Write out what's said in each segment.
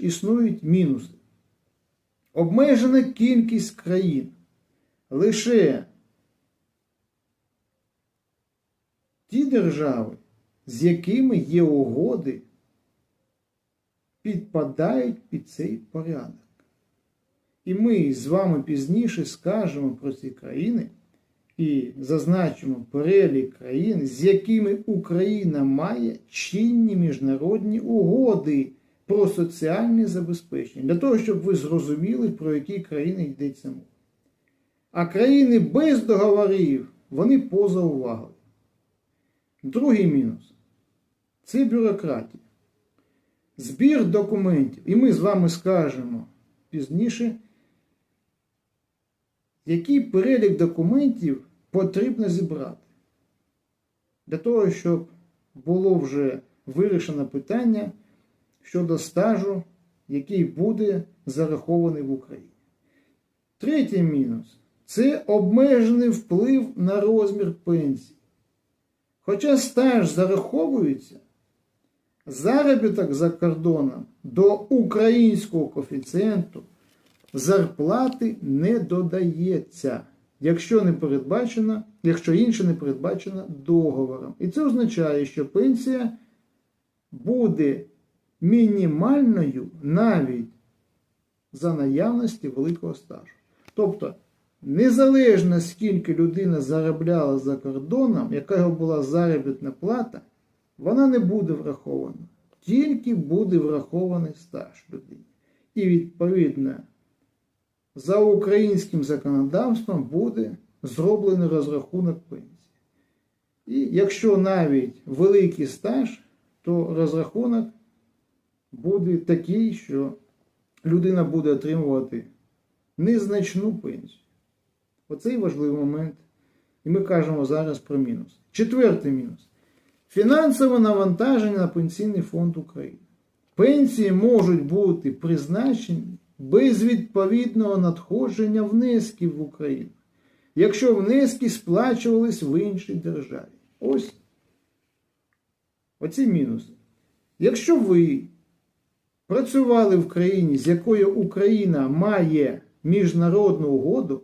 існують мінуси. Обмежена кількість країн. Лише ті держави, з якими є угоди, підпадають під цей порядок. І ми з вами пізніше скажемо про ці країни і зазначимо перелік країн, з якими Україна має чинні міжнародні угоди про соціальне забезпечення, для того, щоб ви зрозуміли, про які країни йдеться мова. А країни без договорів, вони поза увагою. Другий мінус це бюрократія. Збір документів. І ми з вами скажемо пізніше, який перелік документів потрібно зібрати. Для того, щоб було вже вирішено питання щодо стажу, який буде зарахований в Україні. Третій мінус це обмежений вплив на розмір пенсії. Хоча стаж зараховується, заробіток за кордоном до українського коефіцієнту зарплати не додається, якщо не передбачено, якщо інше не передбачено договором. І це означає, що пенсія буде мінімальною навіть за наявності великого стажу. Тобто, незалежно скільки людина заробляла за кордоном, яка його була заробітна плата, вона не буде врахована. Тільки буде врахований стаж людини. І відповідно за українським законодавством буде зроблений розрахунок пенсії. І якщо навіть великий стаж, то розрахунок буде такий, що людина буде отримувати незначну пенсію. Оцей важливий момент. І ми кажемо зараз про мінус. Четвертий мінус. Фінансове навантаження на Пенсійний фонд України. Пенсії можуть бути призначені без відповідного надходження внесків в Україну, якщо внески сплачувались в іншій державі. Ось оці мінуси. Якщо ви працювали в країні, з якою Україна має міжнародну угоду,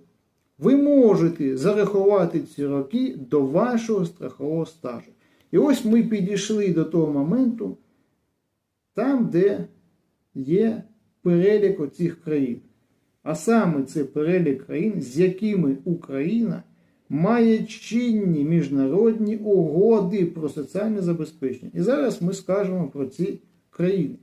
ви можете зарахувати ці роки до вашого страхового стажу. І ось ми підійшли до того моменту, там, де є перелік оцих країн. А саме це перелік країн, з якими Україна має чинні міжнародні угоди про соціальне забезпечення. І зараз ми скажемо про ці країни.